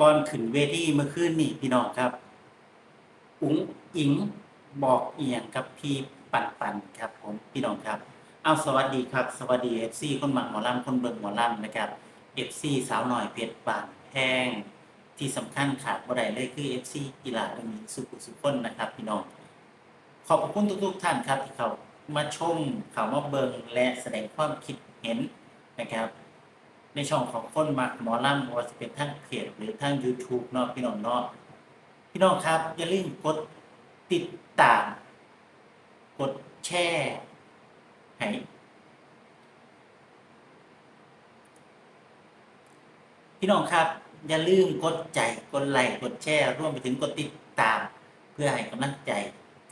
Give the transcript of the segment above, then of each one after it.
ก่อนขึ้นเวทีเมื่อคืนนี่พี่น้องครับ อุ๋งอิงบอกเอียงกับพี่ปันปันครับผมพี่น้องครับ เอาสวัสดีครับ สวัสดีเอฟซีคนหมักหมอลำคนเบิ่งหมอลำนะครับเอฟซีสาวหน่อยเพชรบางแพงที่สำคัญขาดบ่ได้เลยคือเอฟซีกีฬาตรงนี้สุขุสุขคนนะครับ พี่น้อง ขอบคุณทุกๆท่านครับที่เขามาชมเขามาเบิงและแสดงความคิดเห็นนะครับ ในช่องของคนมักหมอลำไม่ว่าจะเป็นทางเพจหรือทาง YouTube เนาะพี่น้องเนาะพี่น้องครับ อย่าลืมกดติดตาม กดแชร์ให้พี่น้องครับ อย่าลืมกดใจกดไลค์กดแชร์ร่วมไปถึงกดติดตาม เพื่อให้กำลังใจ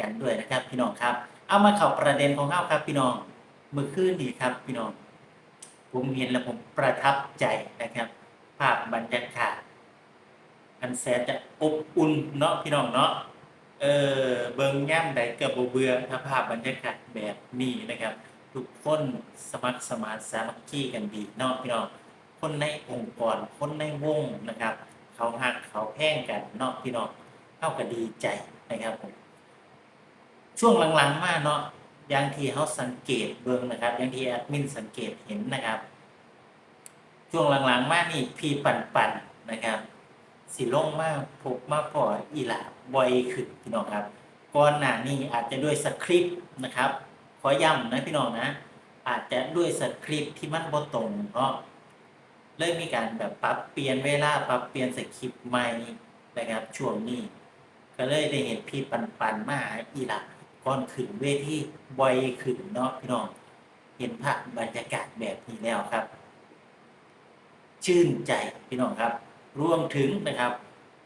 กันด้วยนะครับ พี่น้องครับ เอามาเข้าประเด็นของเฮาครับ พี่น้องเมื่อคืนนี้ครับ พี่น้อง ผมเห็นแล้วผมประทับใจนะครับ ภาพบรรยากาศอันแสนจะอบอุ่นเนาะพี่น้องเนาะเออเบิ่งย่ำใดเกือบเบื่อถ้าภาพบรรยากาศแบบนี้นะครับ ทุกคนสมัครสมานสามัคคีกันดีเนาะพี่น้องคนในองค์กรคนในวงนะครับ เขาหักเขาแพ่งกันเนาะพี่น้องเข้าก็ดีใจนะครับผมช่วงหลังๆมาเนาะ อย่างที่เขาสังเกตเบิ่งนะครับ อย่างที่แอดมินสังเกตเห็นนะครับ ช่วงหลังๆ มานี่พี่ปันปันๆนะครับสิลงมากพบมากพออีหลาบ่อยขึ้นพี่น้องครับก่อนหน้านี้อาจจะด้วยสคริปต์นะครับ ขอย้ำนะพี่น้องนะ อาจจะด้วยสคริปต์ที่มันบ่ตรงเนาะเลยมีการแบบปรับเปลี่ยนเวลาปรับเปลี่ยนสคริปต์ใหม่นะครับช่วงนี้ ก็เลยได้เห็นพี่ปันปันๆมาหาอีหลา ก่อนขึ้นเวทีบ่อยขึ้นเนาะพี่น้อง เห็นภาพบรรยากาศแบบนี้แล้วครับ ชื่นใจพี่น้องครับ รวมถึงนะครับ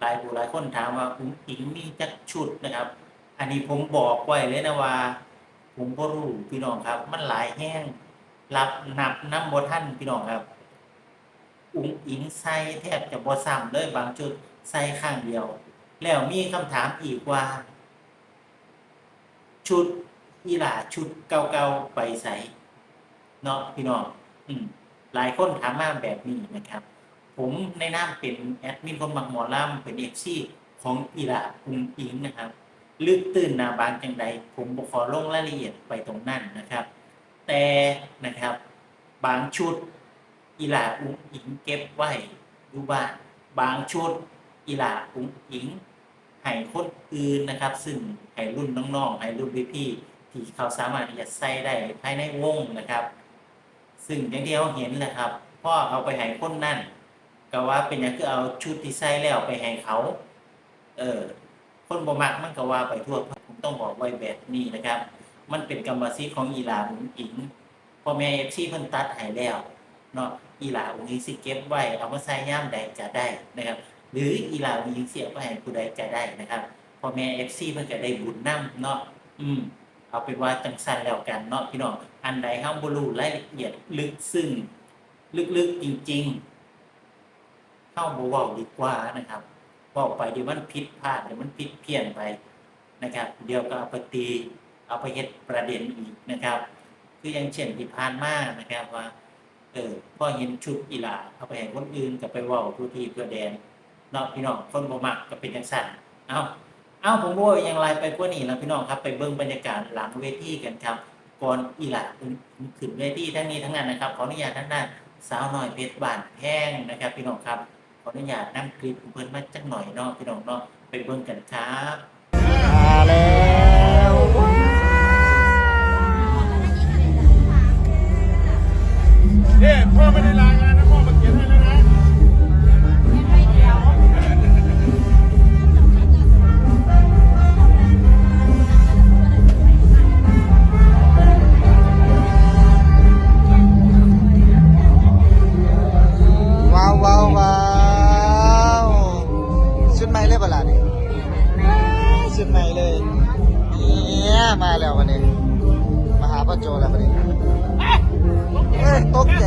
หลายผู้หลายคนถามว่าอุ้งอิงมีจักชุดนะครับ อันนี้ผมบอกไว้เลยนะว่า ผมก็รู้พี่น้องครับ มันหลายแห้งรับนับน้ำบท่านพี่น้องครับ อุ้งอิงใส่แทบจะบ่ซ้ำเลยบางจุดใส่ข้างเดียว แล้วมีคำถามอีกว่า ชุดอีหลาชุดเก่าๆไปใส่เนาะพี่น้องอืมหลายคนถามมาแบบนี้นะครับ ผมในนามเป็นแอดมินคนบักหมอลำเป็นเอฟซีของอีหลาคุงอิงนะครับ ลึกตื่นนาบางจังใด ผมบ่ขอลงรายละเอียดไปตรงนั้นนะครับ แต่นะครับ บางชุดอีหลาอุ้งอิงเก็บไว้อยู่บ้านบางชุดอีหลาอุ้งอิง ให้คนอื่นนะครับ ซึ่งให้รุ่นน้องๆให้รุ่นพี่ๆที่เขาสามารถที่จะใส่ได้ภายในวงนะครับ ซึ่งอย่างที่เราเห็นแหละครับพ่อเอาไปให้คนนั่นก็ว่าเป็นอย่างคือเอาชุดที่ใส่แล้วไปให้เขา เออคนบ่มักมันก็ว่าไปทั่วผมต้องบอกไว้แบบนี้นะครับ มันเป็นกรรมสิทธิ์ของอีหลาอุงอิงพ่อแม่เอฟซีเพิ่นตัดให้แล้วเนาะอีหลาอุ๋งอิงสิเก็บไว้เอามาใส่ย่ามใดก็ได้นะครับ หรืออีลาอุ๋งอิงเสียไปให้ผู้ใดก็ได้นะครับพ่อแม่เอฟซีเพิ่นก็ได้บุญนํเนาะอืมเอาเป็นว่าจังสันแล้วกันเนาะพี่น้องอันใดเฮาบ่รู้รายละเอียดลึกซึ้งลึกๆจริง ๆเฮาบ่เว้าดีกว่านะครับเว้าไปเดี๋ยวมันผิดพลาดเดี๋ยวมันผิดเพี้ยนไปนะครับ เดี๋ยวก็เอาไปตีเอาไปเฮ็ดประเด็นอีกนะครับ คืออย่างเช่นที่ผ่านมานะครับว่าเออพอเห็นชุดอีหลาเอาไปให้คนอื่นก็ไปว้าทุทีเพื่อแดน เนาะพี่น้องคนบ่มักก็เป็นจังซั่นเอ้าเอ้าผมว่าอย่างไรไปกว่านี้แล้วพี่น้องครับไปเบิ่งบรรยากาศหลังเวทีกันครับก่อนอีหลาขึ้นเวทีทั้งนี้ทั้งนั้นนะครับขออนุญาตทั้งด้านสาวน้อยเพชรบานแพงนะครับ พี่น้องครับขออนุญาตนำคลิปเพิ่นมาจักหน่อยเนาะพี่น้องเนาะไปเบิ่งกันครับมาแล้วเนี่ยพ่อไม่ได้ลางาน มาแล้ววันนี้ มาหาพ่อโจแล้ววันนี้เอ้ยตกใจ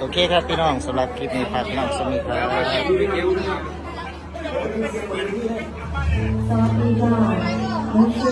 โอเคครับพี่น้องสำหรับคลิปนี้ฝากพี่น้องสมิธครับสวัสดีค่ะ